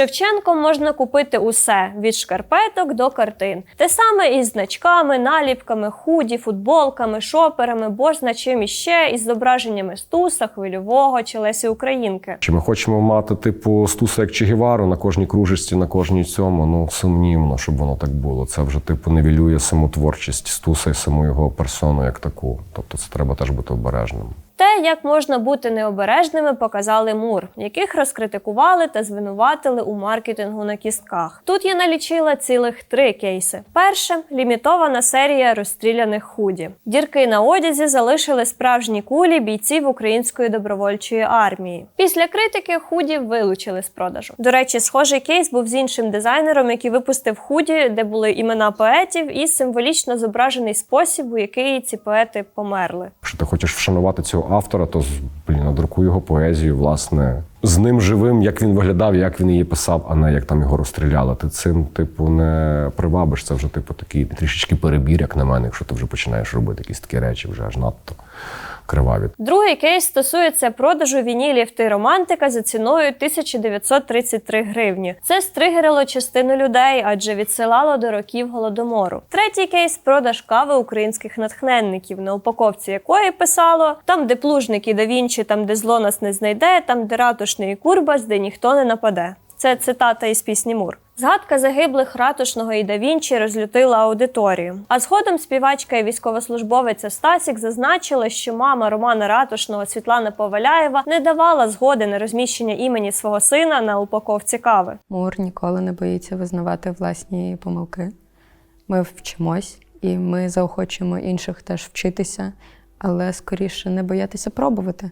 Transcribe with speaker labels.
Speaker 1: Шевченком можна купити усе від шкарпеток до картин. Те саме із значками, наліпками, худі, футболками, шоперами, бозна чим іще із зображеннями Стуса, Хвильового чи Лесі Українки.
Speaker 2: Чи ми хочемо мати типу стуса як Чегівару на кожній кружечці, на кожній цьому? Ну сумнівно, щоб воно так було. Це вже типу невілює саму творчість стуса і саму його персону як таку. Тобто це треба теж бути обережним.
Speaker 1: Те, як можна бути необережними, показали Мур, яких розкритикували та звинуватили у маркетингу на кістках. Тут я налічила цілих три кейси. Перше лімітована серія розстріляних худі. Дірки на одязі залишили справжні кулі бійців української добровольчої армії. Після критики худі вилучили з продажу. До речі, схожий кейс був з іншим дизайнером, який випустив худі, де були імена поетів, і символічно зображений спосіб, у який ці поети померли.
Speaker 2: Якщо ти хочеш вшанувати цього автора, то блін, надрукуй його поезію, власне, з ним живим, як він виглядав, як він її писав, а не як там його розстріляли. Ти цим, типу, не привабиш. Це вже, типу, такий трішечки перебір, як на мене, якщо ти вже починаєш робити якісь такі речі, вже аж надто криваві.
Speaker 1: Другий кейс стосується продажу вінілів ти романтика за ціною 1933 гривні. Це стригерило частину людей, адже відсилало до років голодомору. Третій кейс продаж кави українських натхненників, на упаковці якої писало: там, де плужник і да Вінчі, там, де зло нас не знайде, там, де ратушний курбас, де ніхто не нападе. Це цитата із пісні Мур. Згадка загиблих ратушного і да Вінчі розлютила аудиторію. А згодом співачка і військовослужбовиця Стасік зазначила, що мама Романа Ратушного Світлана Поваляєва не давала згоди на розміщення імені свого сина на упаковці кави.
Speaker 3: Мур ніколи не боїться визнавати власні помилки. Ми вчимось і ми заохочуємо інших теж вчитися, але скоріше не боятися пробувати.